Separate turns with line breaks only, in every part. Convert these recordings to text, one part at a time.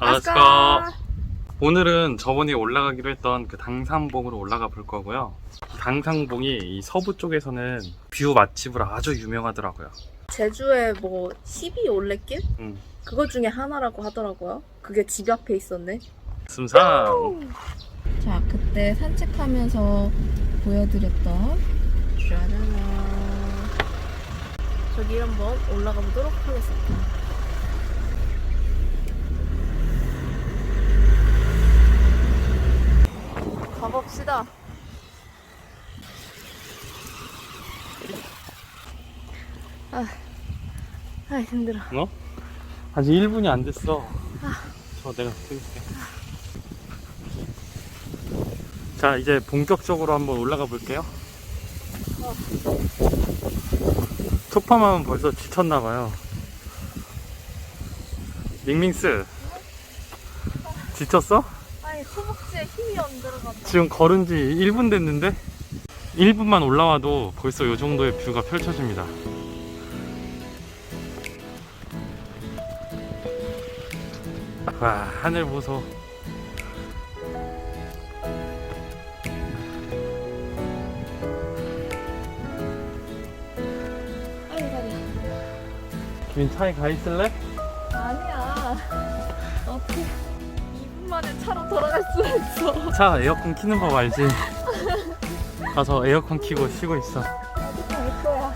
아스카. 오늘은 저번에 올라가기로 했던 그 당산봉으로 올라가 볼 거고요. 당산봉이 이 서부 쪽에서는 뷰 맛집으로 아주 유명하더라고요
제주에 뭐 12 올레길?
음.
그거 중에 하나라고 하더라고요. 그게 집 앞에 있었네.
승상
자, 그때 산책하면서 보여드렸던 짜라라. 저기 한번 올라가 보도록 하겠습니다. 가봅시다. 아, 아 힘들어.
어? 아직 1분이 안 됐어 저 내가 찍을게 자 이제 본격적으로 한번 올라가 볼게요 초파맘은 벌써 지쳤나봐요 밍밍스 지쳤어?
아니, 허벅지에 힘이 안 들어간다.
지금 걸은 지 1분 됐는데 1분만 올라와도 벌써 이 정도의 뷰가 펼쳐집니다. 와 하늘 보소.
아이, 다리.
김 차에 가 있을래?
아니야. 어떻게 2분 만에 차로 돌아갈 수가 있어.
차 에어컨 키는 법 알지? 가서 에어컨 키고 쉬고 있어.
갈 거야.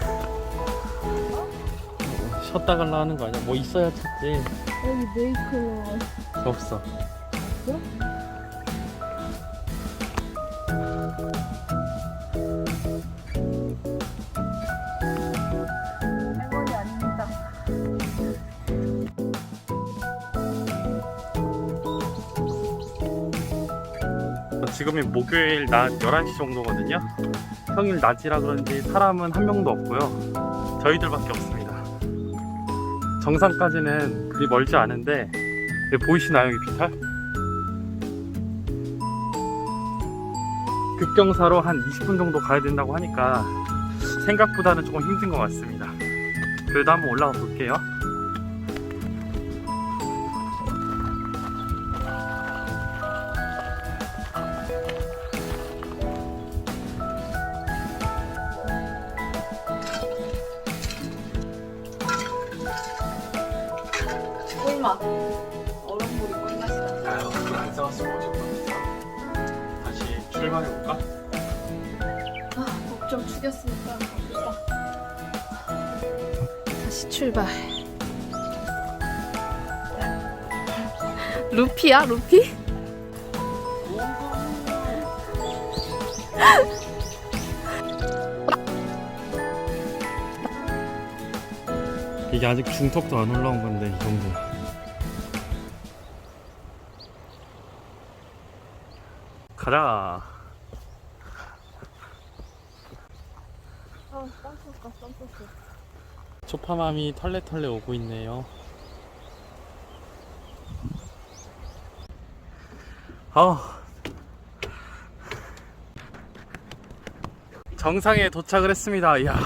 쉬었다 갈라 하는 거 아니야? 뭐 있어야 찾지.
여기 메이크업.
없어.
아닙니다.
지금이 목요일 낮 11시 정도거든요. 평일 낮이라 그런지 사람은 한 명도 없고요. 저희들밖에 없습니다. 정상까지는 그리 멀지 않은데 보이시나요, 이 비탈? 급경사로 한 20분 정도 가야 된다고 하니까 생각보다는 조금 힘든 것 같습니다. 그래도 한번 올라가 볼게요. 출발해볼까?
아, 목좀 축였으니까 가봅시다. 다시 출발. 루피야, 루피?
이게 아직 중턱도 안 올라온 건데 이 정도. 가자.
땀썼다, 땀썼어.
초파맘이 털레털레 오고 있네요. 아. 정상에 도착을 했습니다. 이야.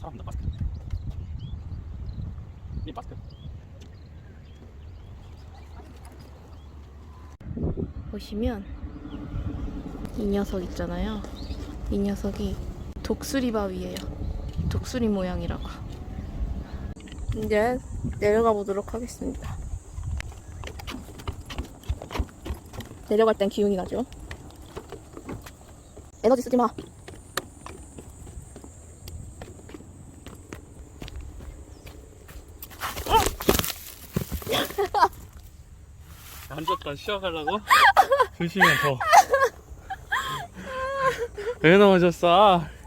사람들 마스크. 이 마스크.
보시면 이 녀석 있잖아요. 이 녀석이 독수리 바위예요. 독수리 모양이라고. 이제 내려가 보도록 하겠습니다. 내려갈 땐 기운이 나죠. 에너지 쓰지 마.
앉았다 쉬어가려고? 조심해 더. 왜 넘어졌어?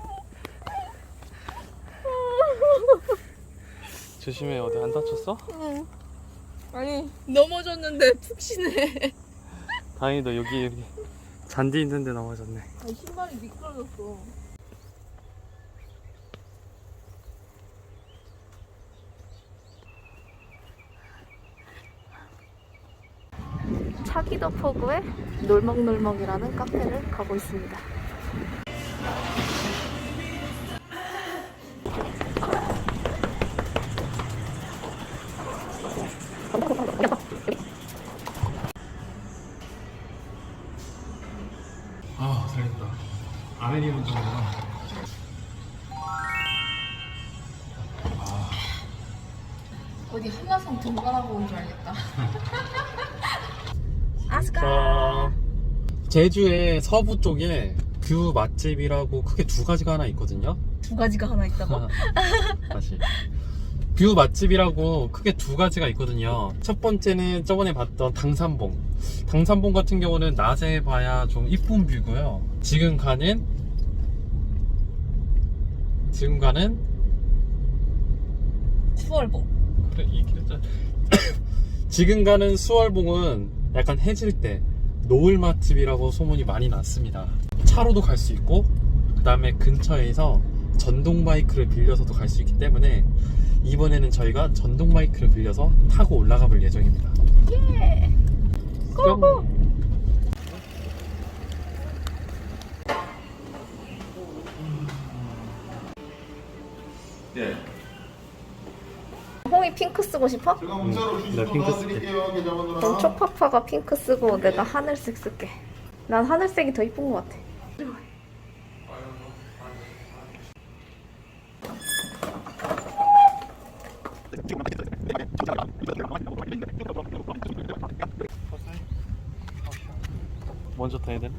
조심해 어디 안 다쳤어?
응. 아니 넘어졌는데 푹신해.
다행히 너 여기 여기 잔디 있는데 넘어졌네.
아 신발이 미끄러졌어. 차기도 포구의 놀먹놀먹이라는 카페를 가고 있습니다.
아메리 운전이구나
어디 한라산 등반하고 온 줄 알겠다.
자, 제주의 서부 쪽에 뷰 맛집이라고 크게 두 가지가 하나 있거든요.
두 가지가 하나 있다고?
다시. 뷰 맛집이라고 크게 두 가지가 있거든요. 첫 번째는 저번에 봤던 당산봉. 당산봉 같은 경우는 낮에 봐야 좀 이쁜 뷰고요. 지금 가는 지금 가는
수월봉.
그래 이 길자. 지금 가는 수월봉은 약간 해질 때 노을 맛집이라고 소문이 많이 났습니다. 차로도 갈 수 있고 그 다음에 근처에서 전동 바이크를 빌려서도 갈 수 있기 때문에 이번에는 저희가 전동 바이크를 빌려서 타고 올라가 볼 예정입니다.
예.
고고!
예.
홍이 핑크 쓰고 싶어?
제가 문자로
네,
주시면
핑크
도와드릴게요 계좌번호랑
그럼 초파파가 핑크 쓰고 내가 하늘색 쓸게. 난 하늘색이 더 이쁜 것 같아.
먼저 타야 되나?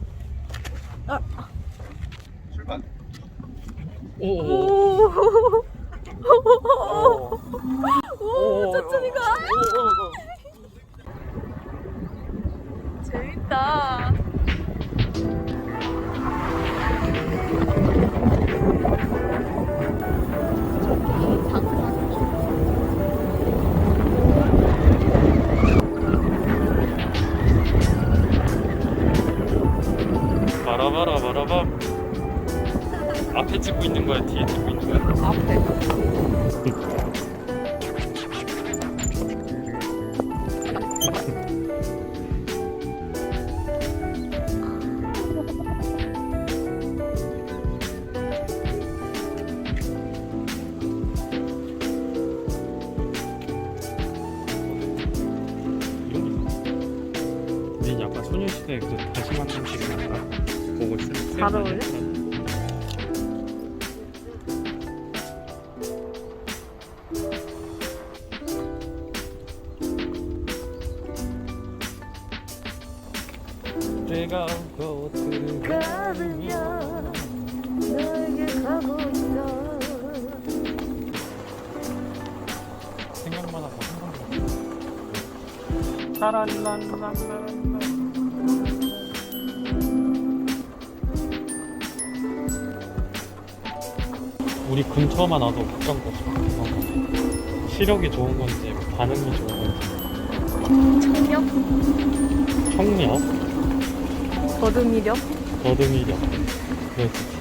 출발
오.
오.
있는 거야? 뒤에 찍고 있는 거야?
앞에.
우린 약간 소녀시대 그 다시 만난 식이 난다. 보고 있어.
잘 어울려?
꽃을
가르며 너에게 가고 있어.
생각만 하고 생각만 따랄랄랄랄 우리 근처만 와도 걱정도 없어. 시력이 좋은 건지 반응이 좋은 건지.
청력,
청력,
거두미력.
더듬이력 그렇지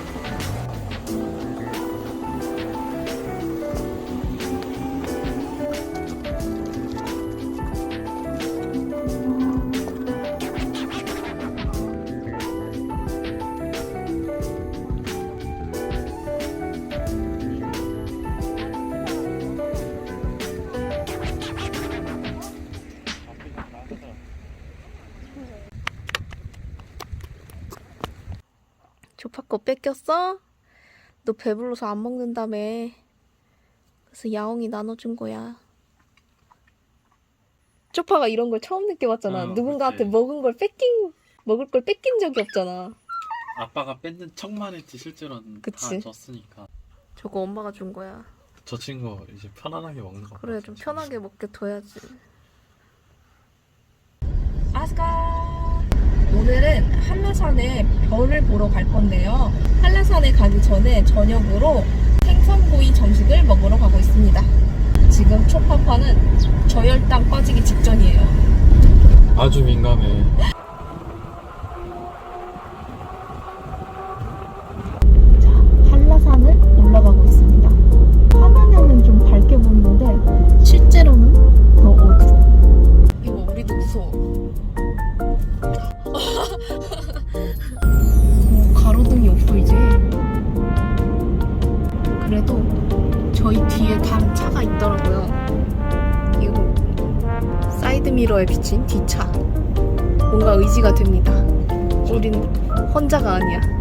조파거 뺏겼어? 너 배불러서 안 먹는다며. 그래서 야옹이 나눠준 거야. 쪼파가 이런 걸 처음 느껴봤잖아.
어,
누군가한테
그치.
먹은 걸 뺏긴, 먹을 걸 뺏긴 적이 없잖아.
아빠가 뺏는 척만 했지 실제로는
그치.
다 줬으니까
저거 엄마가 준 거야.
저 친구 이제 편안하게 먹는 거
그래, 좀. 편하게 먹게 둬야지. 아스카! 오늘은 한라산에 별을 보러 갈 건데요. 한라산에 가기 전에 저녁으로 생선구이 정식을 먹으러 가고 있습니다. 지금 초파파는 저혈당 빠지기 직전이에요.
아주 민감해
이거 사이드 미러에 비친 뒷차. 뭔가 의지가 됩니다. 우린 혼자가 아니야.